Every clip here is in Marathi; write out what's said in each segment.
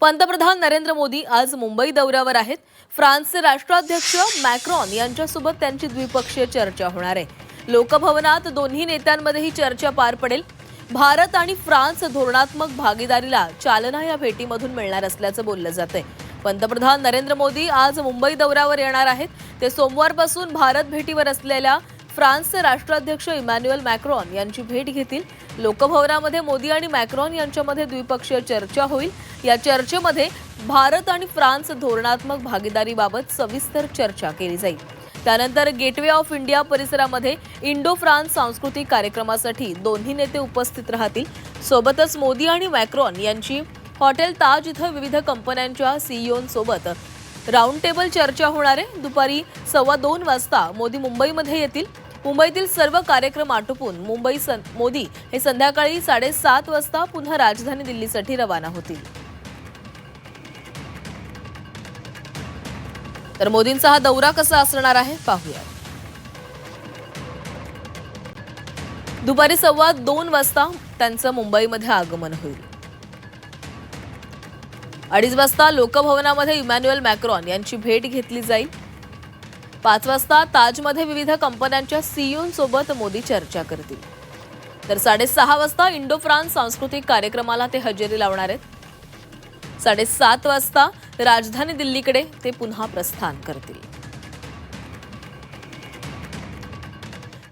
पंतप्रधान नरेंद्र मोदी आज मुंबई दौऱ्यावर आहेत. फ्रान्सचे राष्ट्राध्यक्ष मॅक्रॉन यांच्यासोबत त्यांची द्विपक्षीय चर्चा होणार आहे. लोकभवनात दोन्ही नेत्यांमध्ये ही चर्चा पार पडेल. भारत आणि फ्रान्स धोरणात्मक भागीदारीला चालना या भेटीमधून मिळणार असल्याचं बोललं जातंय. पंतप्रधान नरेंद्र मोदी आज मुंबई दौऱ्यावर येणार आहेत. ते सोमवारपासून भारत भेटीवर असलेल्या फ्रान्सचे राष्ट्राध्यक्ष इमॅन्युएल मॅक्रॉन यांची भेट घेतील. लोकभवनामध्ये मोदी आणि मॅक्रॉन यांच्यामध्ये द्विपक्षीय चर्चा होईल. या चर्चेमध्ये भारत आणि फ्रान्स धोरणात्मक भागीदारीबाबत सविस्तर चर्चा केली जाईल. त्यानंतर गेटवे ऑफ इंडिया परिसरामध्ये इंडो फ्रान्स सांस्कृतिक कार्यक्रमासाठी दोन्ही नेते उपस्थित राहतील. सोबतच मोदी आणि मॅक्रॉन यांची हॉटेल ताज इथं विविध कंपन्यांच्या सीईओंसोबत राऊंड टेबल चर्चा होणार आहे. दुपारी सव्वा दोन वाजता मोदी मुंबईमध्ये येतील. मुंबईतील सर्व कार्यक्रम आटोपून मुंबई सं मोदी हे संध्याकाळी साडेसात वाजता पुन्हा राजधानी दिल्लीसाठी रवाना होतील. तर मोदींचा हा दौरा कसा असणार आहे पाहूया. दुपारी सव्वा दोन वाजता त्यांचं मुंबईमध्ये आगमन होईल. अडीच वाजता लोकभवनामध्ये इमॅन्युएल मॅक्रॉन यांची भेट घेतली जाईल. पाच वाजता ताजमध्ये विविध कंपन्यांच्या सीईओंसोबत मोदी चर्चा करतील. तर साडेसहा वाजता इंडो फ्रान्स सांस्कृतिक कार्यक्रमाला ते हजेरी लावणार आहेत. साडेसात वाजता राजधानी दिल्लीकडे ते पुन्हा प्रस्थान करतील.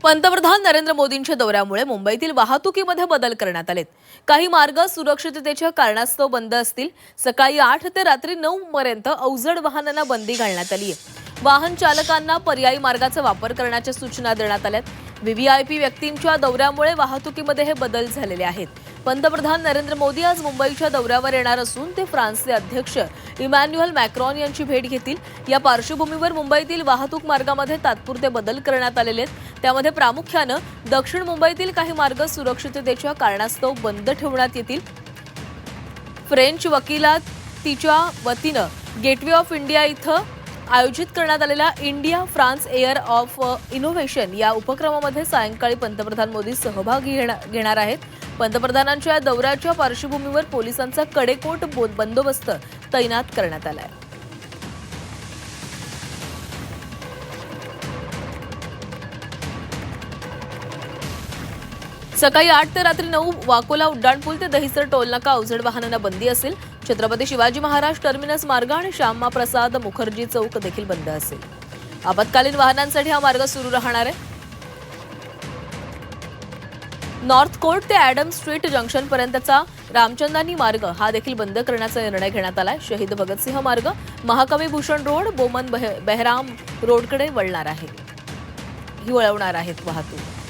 पंतप्रधान नरेंद्र मोदींच्या दौऱ्यामुळे मुंबईतील वाहतुकीमध्ये बदल करण्यात आलेत. काही मार्ग सुरक्षिततेच्या कारणास्तव बंद असतील. सकाळी आठ ते रात्री नऊ पर्यंत अवजड वाहनांना बंदी घालण्यात आली आहे वाहन चालकांना पर्यायी मार्गाचा वापर करण्याच्या सूचना देण्यात आल्यात. व्हीव्हीआयपी व्यक्तींच्या दौऱ्यामुळे वाहतुकीमध्ये हे बदल झालेले आहेत. पंतप्रधान नरेंद्र मोदी आज मुंबईच्या दौऱ्यावर येणार असून ते फ्रान्सचे अध्यक्ष इमॅन्युअल मॅक्रॉन यांची भेट घेतील. या पार्श्वभूमीवर मुंबईतील वाहतूक मार्गामध्ये तात्पुरते बदल करण्यात आलेले आहेत. त्यामध्ये प्रामुख्यानं दक्षिण मुंबईतील काही मार्ग सुरक्षिततेच्या कारणास्तव बंद ठेवण्यात येतील. फ्रेंच वकिलात तिच्या वतीनं गेटवे ऑफ इंडिया इथं आयोजित करण्यात आलेल्या India France year of innovation या उपक्रमामध्ये सायंकाळी पंतप्रधान मोदी सहभागी घेणार आहेत. पंतप्रधानांच्या या दौऱ्याच्या पार्श्वभूमीवर पोलिसांचा कडेकोट बंदोबस्त तैनात करण्यात आला आहे सकाळी आठ ते रात्री नऊ वाकोला उड्डाणपूल ते दहिसर टोलनाका अवजड वाहनांना बंदी असेल. छत्रपती शिवाजी महाराज टर्मिनस मार्ग आणि श्यामा प्रसाद मुखर्जी चौक देखील बंद असेल. आपत्कालीन वाहनांसाठी हा मार्ग सुरू राहणार आहे. नॉर्थ कोर्ट ते ॲडम स्ट्रीट जंक्शन पर्यंतचा रामचंदानी मार्ग हा देखील बंद करण्याचा निर्णय घेण्यात आलाय. शहीद भगतसिंह मार्ग महाकवी भूषण रोड बोमन बह बेहराम रोडकडे वळणार आहे. ही वळवणार आहेत वाहतूक.